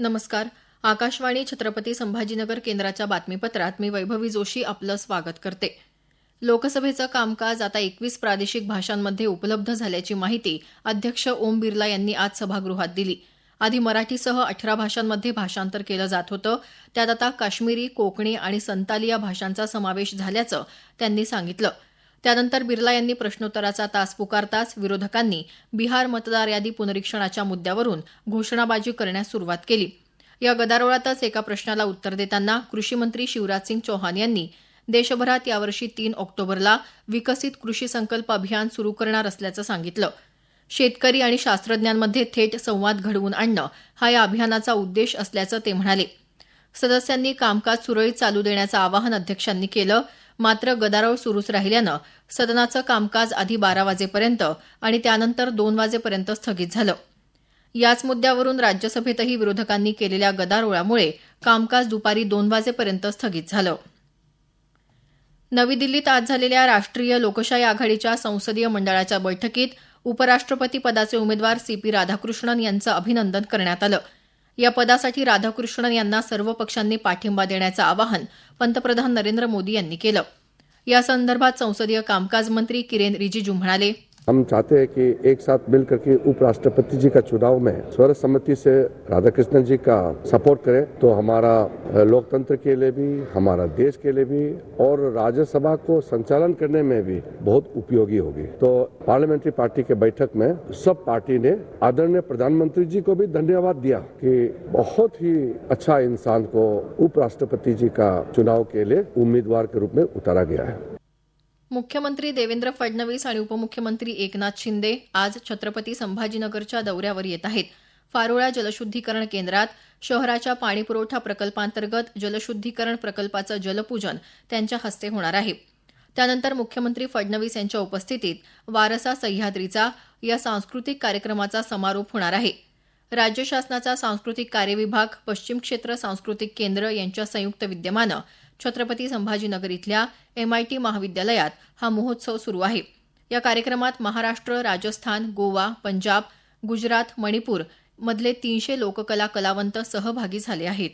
नमस्कार. आकाशवाणी छत्रपती संभाजीनगर केंद्राच्या बातमीपत्रात मी वैभवी जोशी आपलं स्वागत करते. लोकसभेचं कामकाज आता एकवीस प्रादेशिक भाषांमध्ये उपलब्ध झाल्याची माहिती अध्यक्ष ओम बिर्ला यांनी आज सभागृहात दिली. आधी मराठीसह अठरा भाषांमध्ये भाषांतर केलं जात होतं. त्यात आता काश्मीरी कोकणी आणि संताली या भाषांचा समावेश झाल्याचं त्यांनी सांगितलं. त्यानंतर बिर्ला यांनी प्रश्नोत्तराचा तास पुकारताच विरोधकांनी बिहार मतदार यादी पुनरीक्षणाच्या मुद्द्यावरून घोषणाबाजी करण्यास सुरुवात केली. या गदारोळातच एका प्रश्नाला उत्तर देताना कृषी मंत्री शिवराज चौहान यांनी देशभरात यावर्षी तीन ऑक्टोबरला विकसित कृषी संकल्प अभियान सुरू करणार असल्याचं सांगितलं. शेतकरी आणि शास्त्रज्ञांमध्ये थेट संवाद घडवून आणणं हा या अभियानाचा उद्देश असल्याचं ते म्हणाले. सदस्यांनी कामकाज सुरळीत चालू देण्याचं आवाहन अध्यक्षांनी केलं. मात्र गदारोळ सुरूच राहिल्यानं सदनाचं कामकाज आधी बारा वाजेपर्यंत आणि त्यानंतर दोन वाजेपर्यंत स्थगित झालं. याच मुद्द्यावरून राज्यसभेतही विरोधकांनी केलेल्या गदारोळामुळे कामकाज दुपारी दोन वाजेपर्यंत स्थगित झालं. नवी दिल्लीत आज झालेल्या राष्ट्रीय लोकशाही आघाडीच्या संसदीय मंडळाच्या बैठकीत उपराष्ट्रपती पदाचे उमेदवार सी पी राधाकृष्णन यांचं अभिनंदन करण्यात आलं. या पदासाठी राधाकृष्णन यांना सर्व पक्षांनी पाठिंबा देण्याचं आवाहन पंतप्रधान नरेंद्र मोदी यांनी केलं. यासंदर्भात संसदीय कामकाज मंत्री किरेन रिजिजू म्हणाले हम चाहते हैं कि एक साथ मिलकर के उपराष्ट्रपति जी का चुनाव में सर्वसम्मति से राधाकृष्णन जी का सपोर्ट करें तो हमारा लोकतंत्र के लिए भी, हमारा देश के लिए भी और राज्यसभा को संचालन करने में भी बहुत उपयोगी होगी। तो पार्लियामेंट्री पार्टी के बैठक में सब पार्टी ने आदरणीय प्रधानमंत्री जी को भी धन्यवाद दिया कि बहुत ही अच्छा इंसान को उपराष्ट्रपति जी का चुनाव के लिए उम्मीदवार के रूप में उतारा गया है। मुख्यमंत्री देवेंद्र फडणवीस आणि उपमुख्यमंत्री एकनाथ शिंदे आज छत्रपती संभाजीनगरच्या दौऱ्यावर येत आहेत. फारोळा जलशुद्धीकरण केंद्रात शहराच्या पाणीपुरवठा प्रकल्पांतर्गत जलशुद्धीकरण प्रकल्पाचं जलपूजन त्यांच्या हस्ते होणार आहे. त्यानंतर मुख्यमंत्री फडणवीस यांच्या उपस्थितीत वारसा सह्याद्रीचा या सांस्कृतिक कार्यक्रमाचा समारोप होणार आहे. राज्य शासनाचा सांस्कृतिक कार्यविभाग पश्चिम क्षेत्र सांस्कृतिक केंद्र यांच्या संयुक्त विद्यमानं छत्रपती संभाजीनगर इथल्या एमआयटी महाविद्यालयात हा महोत्सव सुरू आहे. या कार्यक्रमात महाराष्ट्र राजस्थान गोवा पंजाब गुजरात मणिपूर मधले तीनशे लोककला कलावंत सहभागी झाले आहेत.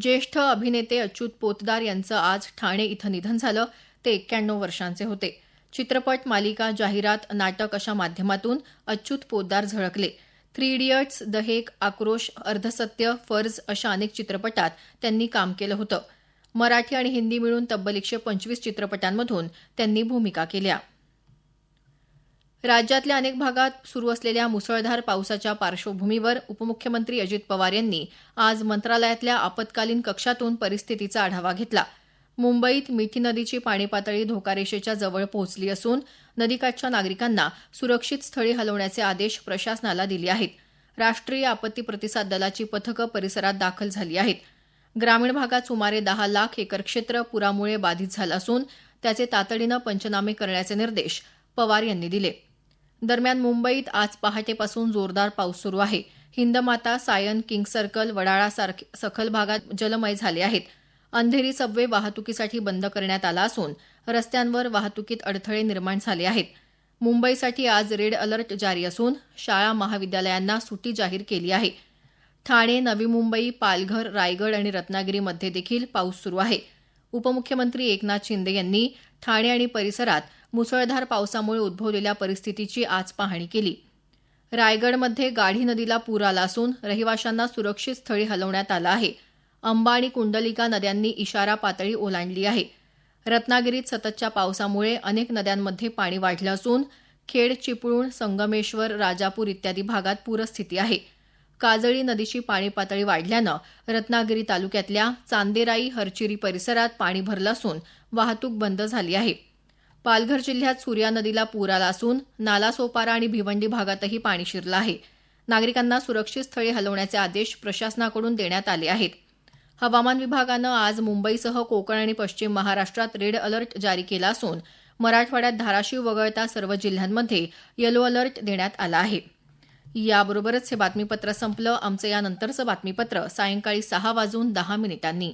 ज्येष्ठ अभिनेते अच्युत पोतदार यांचं आज ठाणे इथं निधन झालं. ते एक्क्याण्णव वर्षांचे होते. चित्रपट मालिका जाहिरात नाटक अशा माध्यमातून अच्युत पोतदार झळकले. Three idiots the heck Aakrosh Ardhsatya फर्ज अशा अनेक चित्रपटात त्यांनी काम केलं होतं. मराठी आणि हिंदी मिळून तब्बल एकशे पंचवीस चित्रपटांमधून त्यांनी भूमिका केल्या. राज्यातल्या अनेक भागात सुरू असलेल्या मुसळधार पावसाच्या पार्श्वभूमीवर उपमुख्यमंत्री अजित पवार यांनी आज मंत्रालयातल्या आपत्कालीन कक्षातून परिस्थितीचा आढावा घेतला. मुंबईत मिठी नदीची पाणी पातळी धोकारेषेच्या जवळ पोहोचली असून नदीकाठच्या नागरिकांना सुरक्षित स्थळी हलवण्याचे आदेश प्रशासनाला दिले आहेत. राष्ट्रीय आपत्ती प्रतिसाद दलाची पथकं परिसरात दाखल झाली आहेत. ग्रामीण भागात सुमारे दहा लाख एकर क्षेत्र पुरामुळे बाधित झालं असून त्याचे तातडीनं पंचनामे करण्याचे निर्देश पवार यांनी दिले. दरम्यान मुंबईत आज पहाटेपासून जोरदार पाऊस सुरू आहे. हिंदमाता सायन किंग सर्कल वडाळा सखल भागात जलमय झाले आहेत. अंधेरी सबवे वाहतुकीसाठी बंद करण्यात आला असून रस्त्यांवर वाहतुकीत अडथळे निर्माण झाले आहेत. मुंबईसाठी आज रेड अलर्ट जारी असून शाळा महाविद्यालयांना सुटी जाहीर केली आहे. ठाणे नवी मुंबई पालघर रायगड आणि रत्नागिरीमध्ये देखील पाऊस सुरू आहे. उपमुख्यमंत्री एकनाथ शिंदे यांनी ठाणे आणि परिसरात मुसळधार पावसामुळे उद्भवलेल्या परिस्थितीची आज पाहणी केली. रायगडमध्ये गाढी नदीला पूर आला असून रहिवाशांना सुरक्षित स्थळी हलवण्यात आलं आहे. अंबा आणि कुंडलिका नद्यांनी इशारा पातळी ओलांडली आहे. रत्नागिरीत सततच्या पावसामुळे अनेक नद्यांमध्ये पाणी वाढलं असून खेड चिपळूण संगमेश्वर राजापूर इत्यादी भागात पूरस्थिती आहे. काजळी नदीची पाणी पातळी वाढल्यानं रत्नागिरी तालुक्यातल्या चांदेराई हरचिरी परिसरात पाणी भरलं असून वाहतूक बंद झाली आहे. पालघर जिल्ह्यात सूर्या नदीला पूर आला असून नालासोपारा आणि भिवंडी भागातही पाणी शिरलं आहे. नागरिकांना सुरक्षित स्थळी हलवण्याचे आदेश प्रशासनाकडून देण्यात आले आहेत. हवामान विभागानं आज मुंबईसह कोकण आणि पश्चिम महाराष्ट्रात रेड अलर्ट जारी केला असून मराठवाड्यात धाराशिव वगळता सर्व जिल्ह्यांमध्ये येलो अलर्ट देण्यात आला आहे. याबरोबरच हे बातमीपत्र संपलं. आमचं यानंतरचं बातमीपत्र सायंकाळी सहा वाजून दहा मिनिटांनी.